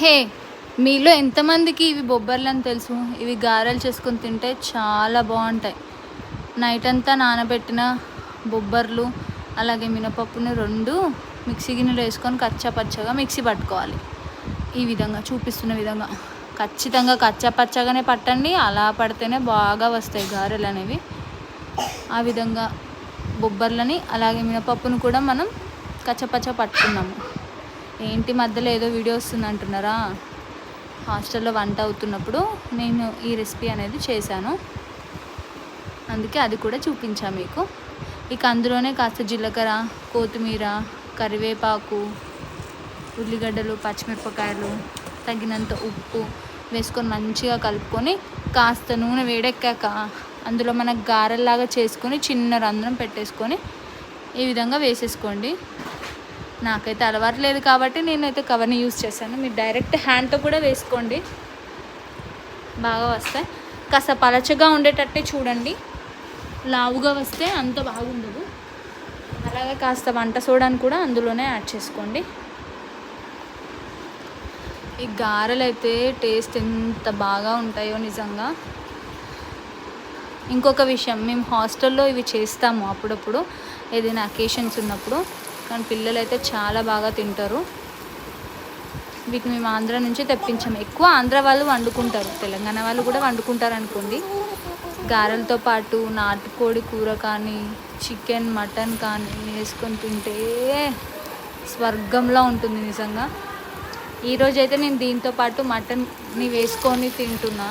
హే మీలో ఎంతమందికి ఇవి బొబ్బర్లు అని తెలుసు? ఇవి గారెలు చేసుకొని తింటే చాలా బాగుంటాయి. నైట్ అంతా నానబెట్టిన బొబ్బర్లు అలాగే మినపప్పుని రెండు మిక్సీ గిన్నెలో వేసుకొని కచ్చా పచ్చగా మిక్సీ పట్టుకోవాలి. ఈ విధంగా చూపిస్తున్న విధంగా. ఖచ్చితంగా కచ్చా పచ్చగానే పట్టండి అలా పడితేనే బాగా వస్తాయి గారెలు అనేవి. ఆ విధంగా బొబ్బర్లని అలాగే మినపప్పును కూడా మనం కచ్చపచ్చ పట్టుకున్నాము. ఏంటి మధ్యలో ఏదో వీడియో వస్తుంది అంటున్నారా? హాస్టల్లో వంట అవుతున్నప్పుడు నేను ఈ రెసిపీ అనేది చేశాను. అందుకే అది కూడా చూపించా మీకు. ఇక అందులోనే కాస్త జీలకర్ర కొత్తిమీర కరివేపాకు ఉల్లిగడ్డలు పచ్చిమిరపకాయలు తగినంత ఉప్పు వేసుకొని మంచిగా కలుపుకొని కాస్త నూనె వేడెక్కాక అందులో మనకు గారెల్లాగా చేసుకొని చిన్న రంధ్రం పెట్టేసుకొని ఈ విధంగా వేసేసుకోండి. నాకైతే అలవాటు లేదు కాబట్టి నేనైతే కవర్ని యూజ్ చేశాను. మీరు డైరెక్ట్ హ్యాండ్తో కూడా వేసుకోండి. బాగా వస్తాయి. కాస్త పలచగా ఉండేటట్టే చూడండి. లావుగా వస్తే అంత బాగుండదు. అలాగే కాస్త వంట సోడాను కూడా అందులోనే యాడ్ చేసుకోండి. ఈ గారెలు అయితే టేస్ట్ ఎంత బాగా ఉంటాయో నిజంగా. ఇంకొక విషయం మేము హాస్టల్లో ఇవి చేస్తాము అప్పుడప్పుడు. ఏదైనా అకేషన్స్ ఉన్నప్పుడు. కానీ పిల్లలు అయితే చాలా బాగా తింటారు. వీటిని మేము ఆంధ్ర నుంచి తెప్పించాము. ఎక్కువ ఆంధ్ర వాళ్ళు వండుకుంటారు. తెలంగాణ వాళ్ళు కూడా వండుకుంటారు అనుకోండి. గారెలతో పాటు నాటుకోడి కూర కానీ చికెన్ మటన్ కానీ వేసుకొని తింటే స్వర్గంలో ఉంటుంది నిజంగా. ఈరోజైతే నేను దీంతో పాటు మటన్ని వేసుకొని తింటున్నా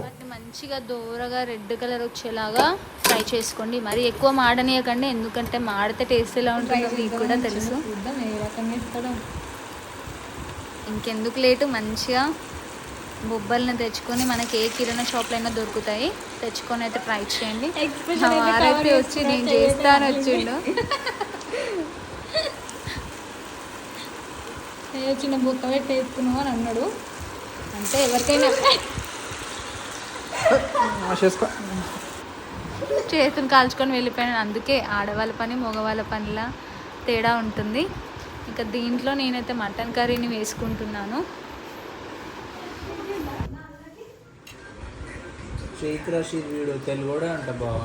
వాటిని మంచిగా దూరగా రెడ్ కలర్ వచ్చేలాగా ఫ్రై చేసుకోండి. మరి ఎక్కువ మాడనీయకండి ఎందుకంటే మాడితే టేస్ట్ ఎలా ఉంటుందో మీకు కూడా తెలుసు. ఇంకెందుకు లేటు మంచిగా బొబ్బల్ని తెచ్చుకొని మనకి ఏ కిరాణా షాప్లో అయినా దొరుకుతాయి. తెచ్చుకొని అయితే ట్రై చేయండి. వారైతే వచ్చి నేను చేస్తాను. వచ్చిండు. చిన్న బుక్క పెట్టి వేసుకున్నావు అని అన్నాడు. అంటే ఎవరికైనా చేతులు కాల్చుకొని వెళ్ళిపోయాను. అందుకే ఆడవాళ్ళ పని మగవాళ్ళ పనిలా తేడా ఉంటుంది. ఇంకా దీంట్లో నేనైతే మటన్ కర్రీని వేసుకుంటున్నాను. చైత్ర వీడు తెలుగు కూడా అంట బావ